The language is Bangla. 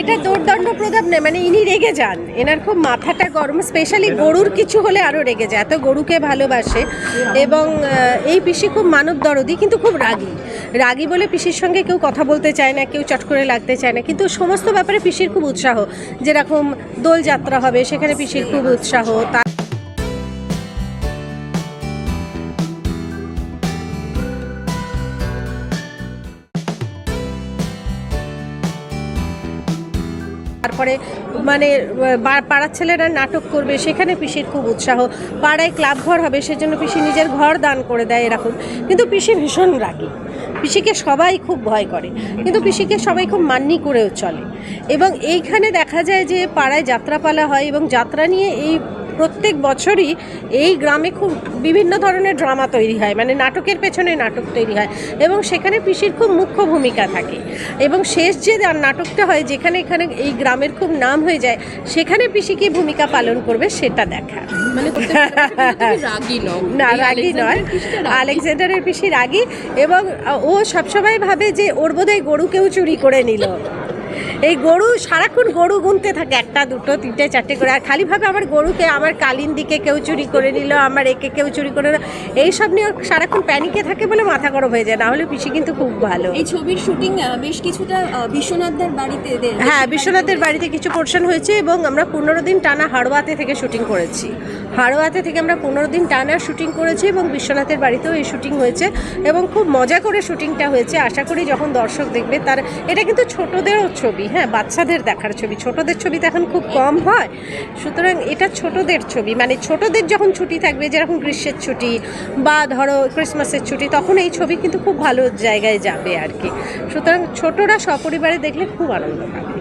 এটা দৌর্দণ্ড প্রতাপ নেই মানে ইনি রেগে যান। এনার খুব মাথাটা গরম স্পেশালি গরুর কিছু হলে আরও রেগে যায়, এত গরুকে ভালোবাসে। এবং এই পিসি খুব মানব দরদি, কিন্তু খুব রাগি। রাগি বলে পিসির সঙ্গে কেউ কথা বলতে চায় না, কেউ চট করে লাগতে চায় না। কিন্তু সমস্ত ব্যাপারে পিসির খুব উৎসাহ। যেরকম দোলযাত্রা হবে, সেখানে পিসির খুব উৎসাহ তা তারপরে মানে পাড়ার ছেলেরা নাটক করবে, সেখানে পিসির খুব উৎসাহ। পাড়ায় ক্লাব ঘর হবে, সেজন্য পিসি নিজের ঘর দান করে দেয় এরকম। কিন্তু পিসি ভীষণ রাগী। পিসিকে সবাই খুব ভয় করে। কিন্তু পিসিকে সবাই খুব মান্যি করেও চলে। এবং এইখানে দেখা যায় যে পাড়ায় যাত্রাপালা হয় এবং যাত্রা নিয়ে এই প্রত্যেক বছরই এই গ্রামে খুব বিভিন্ন ধরনের ড্রামা তৈরি হয় মানে নাটকের পেছনে নাটক তৈরি হয় এবং সেখানে পিসির খুব মুখ্য ভূমিকা থাকে। এবং শেষ যে নাটকটা হয় যেখানে এখানে এই গ্রামের খুব নাম হয়ে যায় সেখানে পিসি কি ভূমিকা পালন করবে সেটা দেখা। মানে না, রাগী নয়। আলেকজান্ডারের পিসি রাগী এবং ও সবসময় ভাবে যে ওর বোধহয় গরু কেউ চুরি করে নিল। এই গরু সারাক্ষণ গরু গুনতে থাকে। একটা দুটো তিনটে চারটে করে। আর খালি ভাবে আমার গরুকে আমার কালিন দিকে কেউ চুরি করে নিল আমার একে কেউ চুরি করে নিল এইসব নিয়ে সারাক্ষণ প্যানিকে থাকে বলে মাথা গরম হয়ে যায়। না হলে পিসি কিন্তু খুব ভালো। এই ছবির শুটিং বেশ কিছুটা বিশ্বনাথদার বাড়িতে হ্যাঁ বিশ্বনাথের বাড়িতে কিছু পোর্শন হয়েছে এবং আমরা পনেরো দিন টানা হাড়োয়াতে থেকে শুটিং করেছি। হাড়োয়াতে থেকে আমরা পনেরো দিন টানা শুটিং করেছি এবং বিশ্বনাথের বাড়িতেও এই শুটিং হয়েছে এবং খুব মজা করে শুটিংটা হয়েছে। আশা করি যখন দর্শক দেখবে তার এটা কিন্তু ছোটদেরও ছবি হ্যাঁ বাচ্চাদের দেখার ছবি। ছোটদের ছবি তো এখন খুব কম হয়। সুতরাং এটা ছোটদের ছবি। মানে ছোটদের যখন ছুটি থাকবে, যেরকম গ্রীষ্মের ছুটি বা ধরো ক্রিসমাসের ছুটি, তখন এই ছবি কিন্তু খুব ভালো জায়গায় যাবে আর কি। সুতরাং ছোটরা সপরিবারে দেখলে খুব আনন্দ পাবে।